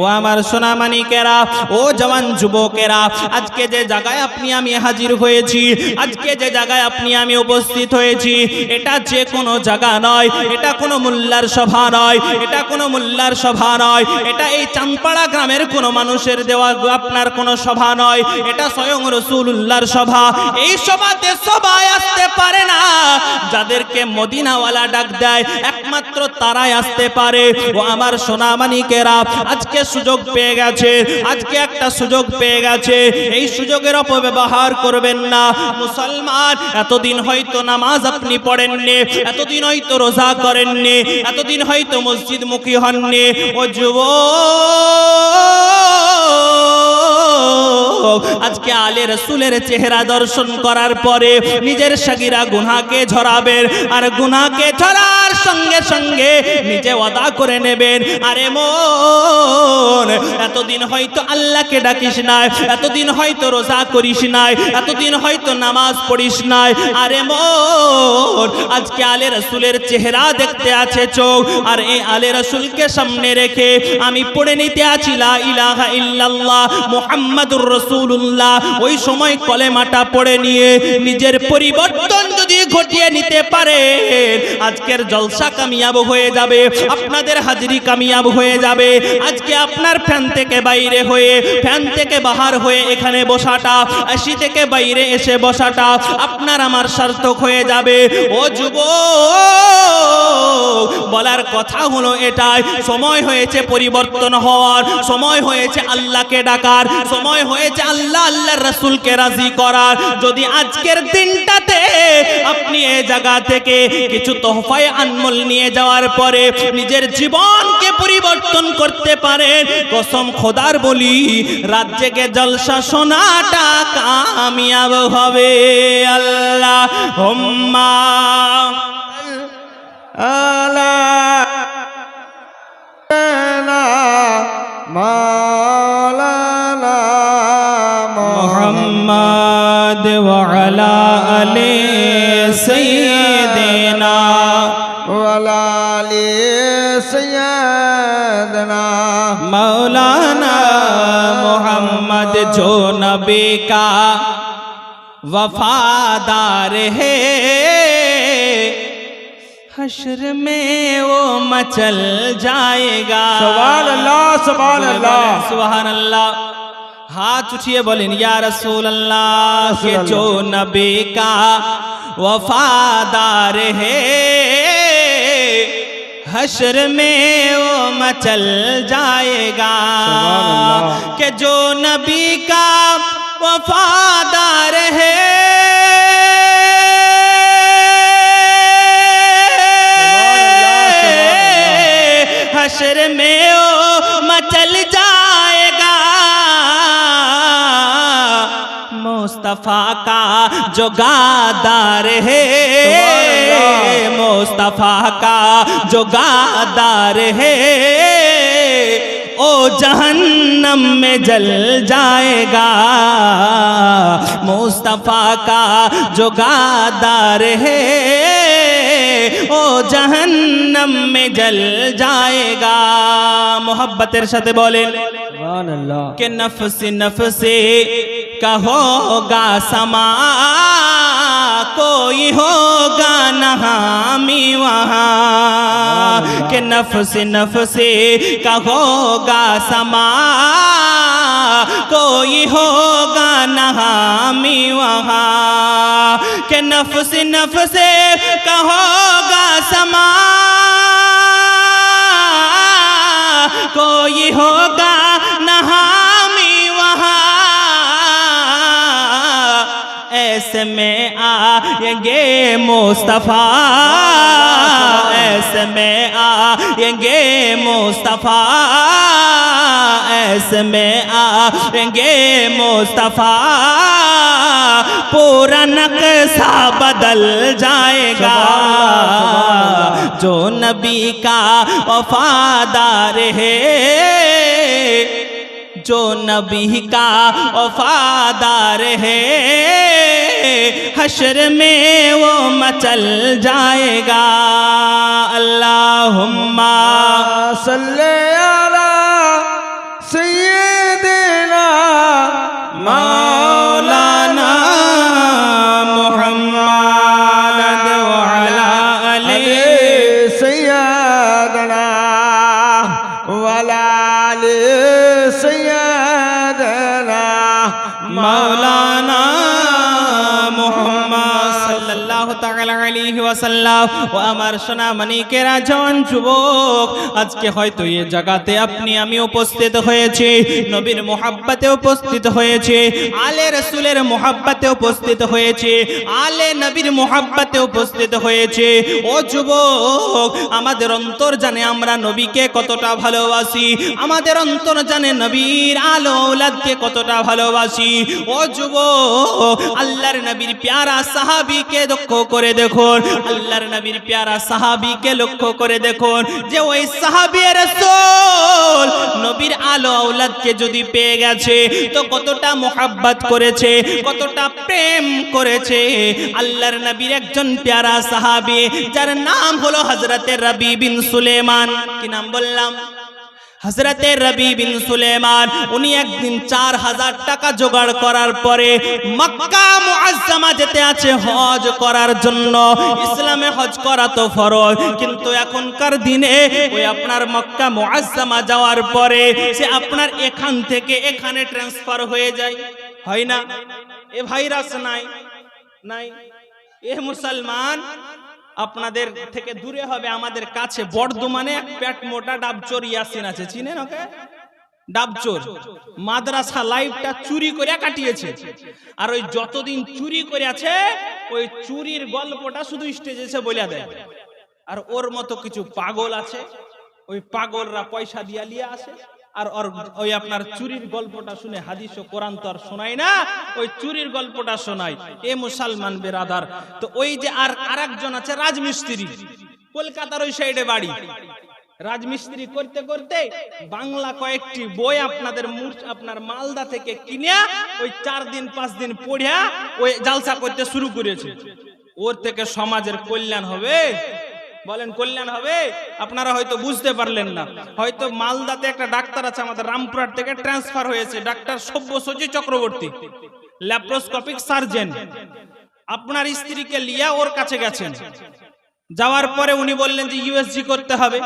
ও আমার সোনামানিকেরা, ও জওয়ান যুবকেরা, আজকে যে জায়গায় আপনি আমি হাজির হয়েছি, আজকে যে জায়গায় আপনি আমি উপস্থিত হয়েছি, এটা যে কোনো জায়গা নয়, এটা কোনো মোল্লার সভা নয়, এটা কোনো মোল্লার সভা নয়, এটা এই চাঁদপাড়া গ্রামের কোনো মানুষের দেওয়া আপনার কোনো সভা নয়, এটা স্বয়ং রসুল্লাহর সভা। এই সভাতে সবাই আসতে পারে না, যাদেরকে মদিনাওয়ালা ডাক দেয়, একমাত্র তারাই আসতে পারে। ও আমার সোনামানিকেরা আজকে সুযোগ পেয়ে গেছে, আজকে একটা সুযোগ পেয়ে গেছে, এই সুযোগের অপব্যবহার করবেন না। মুসলমান, এতদিন হয়তো নামাজ আপনি পড়েননি, এতদিন হয়তো রোজা করেননি, এতদিন হয়তো মসজিদ মুখী হননি। ও যুবক! আজকে আলে রসুলের চেহারা দর্শন করার পরে নিজের সাগিরা গুনাকে ঝরাবেন আর গুনাকে ঝরার সঙ্গে সঙ্গে নিজে ওয়াদা করে নেবেন। আরে মন, এতদিন হয়তো আল্লাহকে ডাকিস নাই, এতদিন হয়তো রোজা করিস নাই, এতদিন হয়তো নামাজ পড়িস নাই। আরে মন, আজকে আলে রসুলের চেহারা দেখতে আছে চোখ, আর এই আলে রসুলকে সামনে রেখে আমি পড়ে নিতে আছি, লা ইলাহা ইল্লাল্লাহ, মুহাম্মাদুর রাসূলুল্লাহ, ওই সময় কলেমাটা পড়ে নিয়ে নিজের পরিবর্তন যদি ঘটিয়ে নিতে পারে, আজকের জলসা কামিয়াব হয়ে যাবে, আপনাদের হাজিরি কামিয়াব হয়ে যাবে। আজকে আপনার ফ্যান থেকে বাইরে হয়ে, ফ্যান থেকে বাহার হয়ে এখানে বসাটা আসি থেকে বাইরে এসে বসাটা আপনার আমার সার্থক হয়ে যাবে। ও যুব বলার কথা হলো এটাই, সময় হয়েছে পরিবর্তন হওয়ার, সময় হয়েছে আল্লাহকে ডাকার, সময় হয়েছে আল্লাহ আল্লাহর রসুলকে রাজি করার। যদি আজকের দিনটাতে আপনি এই জায়গা থেকে কিছু তোহফায় আনমল নিয়ে যাওয়ার পরে নিজের জীবনকে পরিবর্তন করতে পারেন, কসম খোদার বলি জেগে জলসা সোনাটা কামিয়াব হবে। আল্লাহ, হোম্মা। আলা মাওলানা सैदना मौलाना मोहम्मद जो नबी का वफादार है हशर में वो मचल जाएगा सवाल अल्लाह सवाल अल्लाह सुबहान अल्लाह हाथ उठिए बोलें या रसूल अल्लाह के जो नबी का वफादार है حشر میں وہ مچل جائے گا کہ جو نبی کا وفادار ہے حشر میں مصطفیٰ کا جو گادار ہے۔ مصطفیٰ کا جو گادار ہے۔ او جہنم میں جل جائے گا۔ مصطفیٰ کا جو گادار ہے۔ او جہنم میں جل جائے گا۔ محبت ارشد بولے۔ کہ نفس نفس کا ہوگا سما۔ کوئی ہوگا نہ ہامی وہاں۔ کہ نفس نفس کا ہوگا سما۔ کوئی ہوگا نہ ہامی وہاں۔ کہ نفس نفس کا ہوگا سما کوئی ہوگا نہامی وہاں۔ ایسے میں آئیں گے مصطفیٰ۔ ایسے میں آئیں گے مصطفیٰ۔ پیس میں آئیں گے مصطفیٰ۔ پورا نقصہ بدل جائے گا۔ جو نبی کا وفادار ہے، جو نبی کا وفادار ہے، حشر میں وہ مچل جائے گا۔ اللہم صلی আমার সোনা মানিকেরা জওয়ান যুবক, আজকে হয়তো এই জায়গাতে আপনি, আমি উপস্থিত হয়েছি, নবীর মোহাব্বতে উপস্থিত হয়েছে, আলে রসুলের মোহাব্বতে উপস্থিত হয়েছে, আলে নবীর মোহাব্বতে উপস্থিত হয়েছে। ও যুবক, আমাদের অন্তর জানে আমরা নবীকে কতটা ভালোবাসি, আমাদের অন্তর জানে নবীর আলো ঔলাদকে কতটা ভালোবাসি। ও যুবক, আল্লাহর নবীর প্যারা সাহাবীকে লক্ষ্য করে দেখুন। আল্লাহর নবীর প্যারা সাহাবীকে লক্ষ্য করে দেখুন যে ওই সাহাবী রাসূল নবীর আলো আওলাদকে যদি পেয়ে গেছে, তো কতটা মোহাব্বত করেছে, কতটা প্রেম করেছে। আল্লাহর নবীর একজন প্যারা সাহাবী, যার নাম হলো হযরতে রবি বিন সুলেমান। কি নাম বললাম? হজরতে রবি বিন সুলেমান, উনি একদিন চার হাজার টাকা জোগাড় করার পরে মক্কা মুআজ্জামা যেতে আছে হজ করার জন্য। ইসলামে হজ করা তো ফরজ, কিন্তু এখনকার দিনে ওই আপনার মক্কা মুআজ্জামা যাওয়ার পরে সে আপনার এখান থেকে এখানে ট্রান্সফার হয়ে যায়। হয় না? এ ভাইরাস নাই? নাই? এ মুসলমান? আপনাদের থেকে দূরে হবে, আমাদের কাছে বর্ধমানে পেট মোটা ডাবচোর ইয়াসিন আছে। চিনেন ওকে? ডাবচোর মাদ্রাসা লাইফটা চুরি করে কাটিয়েছে। আর ওই যতদিন চুরি করে আছে, ওই চুরির গল্পটা শুধু স্টেজে এসে বলে দেয়। আর ওর মতো কিছু পাগল আছে, ওই পাগলরা পয়সা দিয়া লিয়ে আসে। আর ওই আপনার চুরির গল্পটা শুনে হাদিস ও কোরআন তো আর শোনায় না, ওই চুরির গল্পটা শোনায়। এ মুসলমান বেরাদার, তো ওই যে আর আরেকজন আছে রাজমিস্ত্রি, কলকাতার ওই সাইডে বাড়ি। রাজমিস্ত্রি করতে করতে বাংলা কয়েকটি বই আপনাদের আপনার মালদা থেকে কিনে ওই চার দিন, পাঁচ দিন পড়িয়া ওই জালসা করতে শুরু করেছে। ওর থেকে সমাজের কল্যাণ হবে। বলেন, কল্যাণ হবে? আপনারা হয়তো বুঝতে পারলেন না। হয়তো মালদাতে একটা ডাক্তার আছে আমাদের রামপুরহাট থেকে ট্রান্সফার হয়েছে, ডাক্তার সব্যসচী চক্রবর্তী, ল্যাপ্রোস্কোপিক সার্জন। আপনার স্ত্রীকে লিয়া ওর কাছে গেছেন। যাওয়ার পরে উনি বললেন যে ইউএসজি করতে হবে।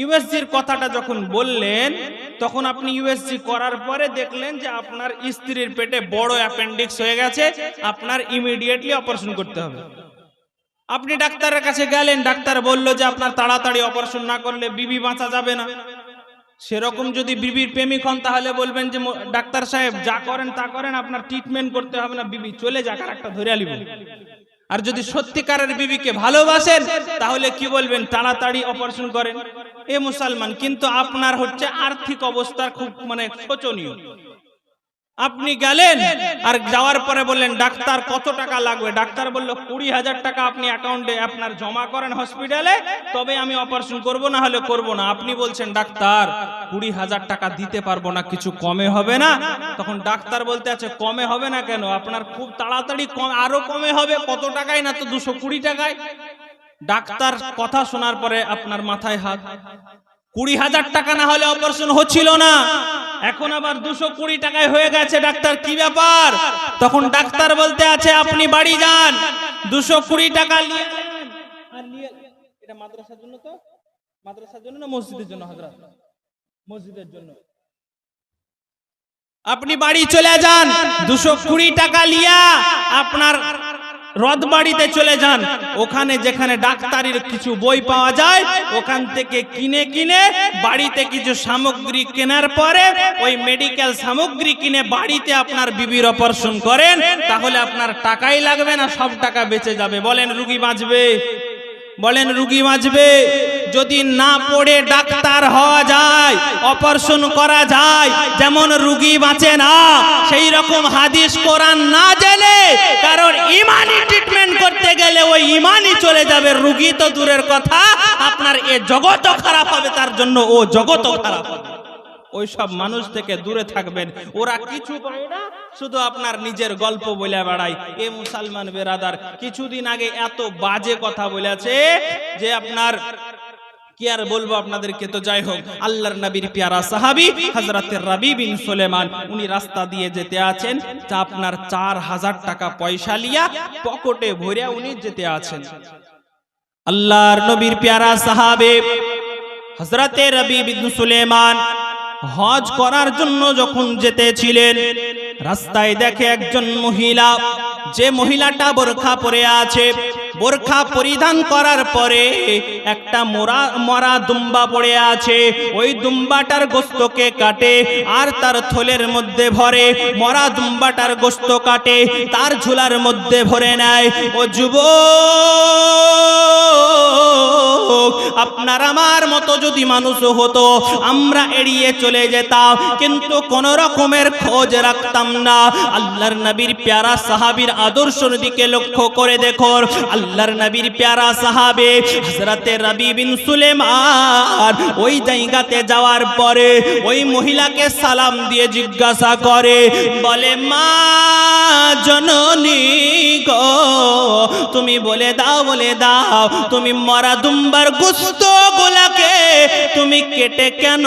ইউএসজির কথাটা যখন বললেন, তখন আপনি ইউএসজি করার পরে দেখলেন যে আপনার স্ত্রীর পেটে বড় অ্যাপেন্ডিক্স হয়ে গেছে, আপনার ইমিডিয়েটলি অপারেশন করতে হবে। আপনি ডাক্তারের কাছে গেলেন, ডাক্তার বলল যে আপনার তাড়াতাড়ি অপারেশন না করলে বিবি বাঁচা যাবে না। সেরকম যদি বিবির প্রেমিক হন, তাহলে বলবেন যে, ডাক্তার সাহেব, যা করেন তা করেন, আপনার ট্রিটমেন্ট করতে হবে না বিবি চলে যাক, আর একটা ধরে আলিব আর যদি সত্যিকারের বিবিকে ভালোবাসেন, তাহলে কি বলবেন, তাড়াতাড়ি অপারেশন করেন। এ মুসলমান, কিন্তু আপনার হচ্ছে আর্থিক অবস্থা খুব মানে শোচনীয়। আপনি গেলেন আর যাওয়ার পরে বললেন, ডাক্তার, কত টাকা লাগবে? ডাক্তার বলল, কুড়ি হাজার টাকা আপনি অ্যাকাউন্টে আপনার জমা করেন হসপিটালে তবে আমি অপারেশন করব, না হলে করব না। আপনি বলছেন, ডাক্তার, কুড়ি হাজার টাকা দিতে পারব না, কিছু কমে হবে না? তখন ডাক্তার বলতে আছে, কমে হবে না কেন? আপনার খুব তাড়াতাড়ি কম- আরও কমে হবে, কত টাকায় না তো দুশো কুড়ি টাকায়? ডাক্তার কথা শোনার পরে আপনার মাথায় হাত কুড়ি হাজার টাকা না হলে অপারেশন হচ্ছিল না। এখন আবার দুশো কুড়ি টাকায় হয়ে গেছে, ডাক্তার, কি ব্যাপার? তখন ডাক্তার বলতে আছে, আপনি বাড়ি যান, দুশো কুড়ি টাকা নিয়ে আপনি বাড়ি চলে যান, দুশো কুড়ি টাকা লিয়া আপনার রথবাড়িতে চলে যান। ওখানে যেখানে ডাক্তারির কিছু বই পাওয়া যায়, ওখান থেকে কিনে কিনে বাড়িতে কিছু সামগ্রী কেনার পরে ওই মেডিকেল সামগ্রী কিনে বাড়িতে আপনার বিবির অপারেশন করেন, তাহলে আপনার টাকাই লাগবে না, সব টাকা বেঁচে যাবে। বলেন, রুগী বাঁচবে? বলেন, রুগী বাঁচবে। যদি না পড়ে ডাক্তার হওয়া যায়, অপারেশন করা যায়, যেমন রুগী বাঁচে না, সেই রকম হাদিস কোরআন না জেনে কারণ ইমানি ট্রিটমেন্ট করতে গেলে ওই ইমানই চলে যাবে। রুগী তো দূরের কথা, আপনার এ জগতও খারাপ হবে, তার জন্য ও জগতও খারাপ হবে। ওই সব মানুষ থেকে দূরে থাকবেন। ওরা কিছু পায় না, শুধু আপনার নিজের গল্প বলে বেড়ায়। এ মুসলমান বেরাদার, কিছুদিন আগে এত বাজে কথা বলেছে যে আপনার, কি আর বলব আপনাদেরকে তো যাই হোক, আল্লাহর নবীর পেয়ারা সাহাবি হজরতের রবি বিন সুলেমান, উনি রাস্তা দিয়ে যেতে আছেন যা আপনার চার হাজার টাকা পয়সা লিয়া পকেটে ভরে উনি যেতে আছেন। আল্লাহর নবীর পেয়ারা সাহাবে হজরতে রবি বিন সুলেমান হজ করার জন্য যখন যেতেছিলেন রাস্তায় দেখে একজন মহিলা যে মহিলাটা বোরখা পরে আছে বোরখা পরিধান করার পরে একটা মোরা, মরা দুম্বা পড়ে আছে। ওই দুম্বাটার গোস্তকে কাটে আর তার থলের মধ্যে ভরে। মরা দুম্বাটার গোস্ত কাটে, তার ঝুলার মধ্যে ভরে নেয়। ও যুবক, আপনার আমার মতো যদি মানুষ হতো, আমরা এড়িয়ে চলে যেতাম। কিন্তু কোন রকমের খোঁজ রাখতাম না। আল্লাহর নবীর প্যারা সাহাবীর আদর্শের দিকে লক্ষ্য করে দেখো আল্লাহর নবীর প্যারা সাহাবে হযরতে রবি বিন সুলেমান ওই জায়গাতে যাওয়ার পরে ওই মহিলাকে সালাম দিয়ে জিজ্ঞাসা করে, বলে, মা জননী তুমি বলে দাও বলে দাও, তুমি মরা দুম্বার গুস্ত গোলাকে তুমি কেটে কেন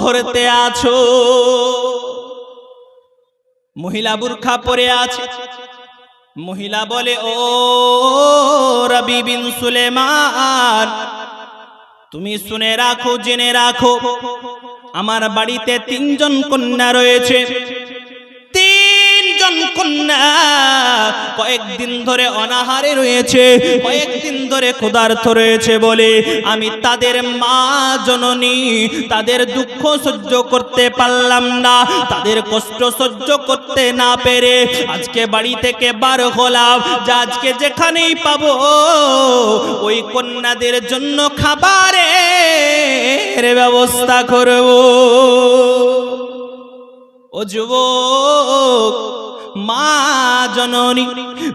ভরতে আছো? মহিলা বুরখা পরে আছে। মহিলা বলে, ও রবি বিন সুলেমান, তুমি শুনে রাখো, জেনে রাখো, আমার বাড়িতে তিনজন কন্যা রয়েছে। কন্যা কয়েকদিন ধরে অনাহারে রয়েছে, কয়েকদিন ধরে ক্ষুধার্থ রয়েছে বলে আমি তাদের মা জননী, তাদের দুঃখ সহ্য করতে পারলাম না, তাদের কষ্ট সহ্য করতে না পেরে আজকে বাড়ি থেকে বার হলাম, যে আজকে যেখানেই পাবো, ওই কন্যাদের জন্য খাবারের ব্যবস্থা করব। ও যুবক মা জননী,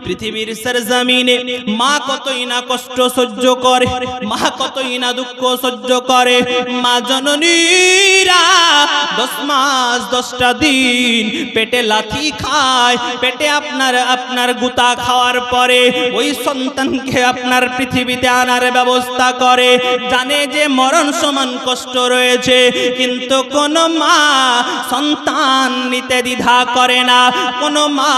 পৃথিবীর সরজমিনে মা কতই না কষ্ট সহ্য করে, মা কতই না দুঃখ সহ্য করে, মা জননীরা দশ মাস, দশটা দিন পেটে লাথি খায়। পেটে আপনার আপনার গুতা খাওয়ার পরে ওই সন্তানকে আপনার পৃথিবীতে আনার ব্যবস্থা করে। জানে যে মরণ সমান কষ্ট রয়েছে, কিন্তু কোন মা সন্তান নিতে দ্বিধা করে না। কোন মা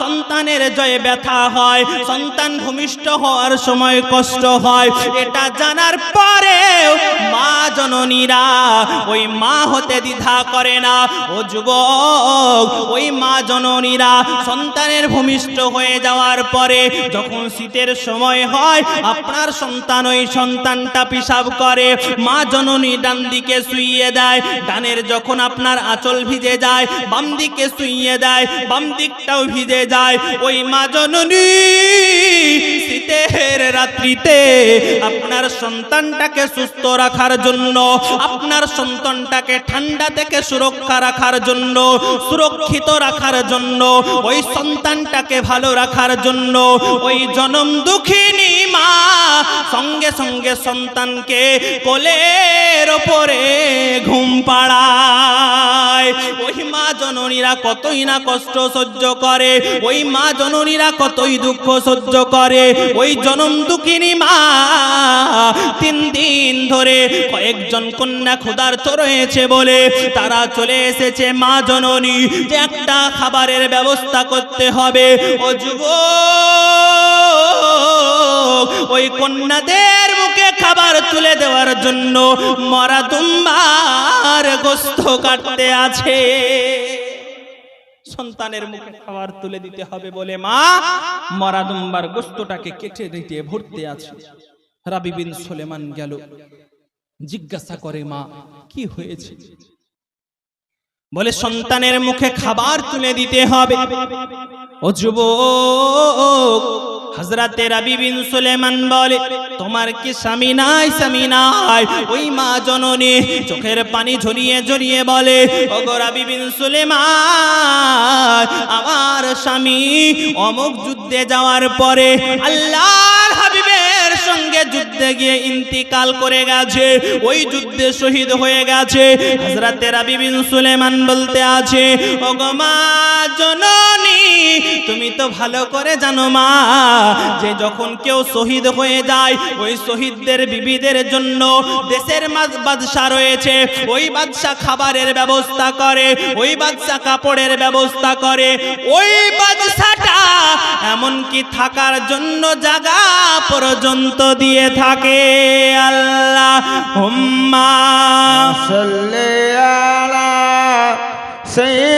সন্তানের জয়ে ব্যথা হয়, সন্তান ভূমিষ্ঠ হওয়ার সময় কষ্ট হয়। এটা জানার পরেও মা জননীরা ওই মা হতে দ্বিধা করে না। ও যুবক, ওই মা জননীরা সন্তানের ভূমিষ্ঠ হয়ে যাওয়ার পরে যখন শীতের সময় হয়, আপনার সন্তান ওই সন্তানটা পিসাব করে। মা জননী ডান দিকে শুইয়ে দেয়, ডানের যখন আপনার আঁচল ভিজে যায় বাম দিকে শুইয়ে দেয় বাম দিকটাও ভিজে যায়। ওই মা জননী শীতের রাত্রিতে আপনার সন্তানটাকে সুস্থ রাখার জন্য, আপনার সন্তানটাকে ঠান্ডা থেকে সুরক্ষা রাখার জন্য, সুরক্ষিত রাখার জন্য, ওই সন্তানটাকে ভালো রাখার জন্য, ওই জনম দুঃখিনী মা সঙ্গে সঙ্গে সন্তানকে কোলের ওপরে ঘুম পাড়ায়। ওই মা জননীরা কতই না কষ্ট সহ্য করে, ওই মা জননীরা কতই দুঃখ সহ্য করে, ওই জনম দুঃখিনী মা তিন দিন ধরে কয়েকজন কন্যা ক্ষুধার্ত রয়েছে বলে তারা চলে এসেছে মা জননী, যে একটা খাবারের ব্যবস্থা করতে হবে। ও যুব ওই কন্যাদের মুখে খাবার তুলে দেওয়ার জন্য মরা দুম্বার গোস্ত কাটতে আছে। সন্তানের মুখে খাবার তুলে দিতে হবে বলে মা মরা দুম্বার গোস্তটাকে কেটে দিতে ভরতে আছে। রাবি বিন সুলেমান গেল। জিজ্ঞাসা করে মা, কি হয়েছে? বলে, সন্তানের মুখে খাবার তুলে দিতে হবে। ও যুবক হজরতে সুলেমান বলে, তোমার কি স্বামী নাই স্বামী নাই? ওই মা জননী চোখের পানি ঝরিয়ে ঝরিয়ে বলে ও গো রবি বিন সুলেমান আমার স্বামী অমুক যুদ্ধে যাওয়ার পরে আল্লাহর হাবিবের সঙ্গে যুদ্ধে গিয়ে ইন্তিকাল করে গেছে। ওই যুদ্ধে শহীদ হয়ে গেছে। হযরতে রাবি সুলেমান বলতে আছে তুমি তো ভালো করে জানো মা, যে যখন কেউ শহীদ হয়ে যায়, ওই শহীদদের বিবিদের জন্য দেশের বাদশা রয়েছে। ওই বাদশা খাবারের ব্যবস্থা করে, ওই বাদশা কাপড়ের ব্যবস্থা করে। ওই বাদশাটা এমনকি থাকার জন্য জায়গা পর্যন্ত দিয়ে দিয়ে থাকে আল্লাহ হুম্মা। সাল্লি আলা সাইয়্যিদ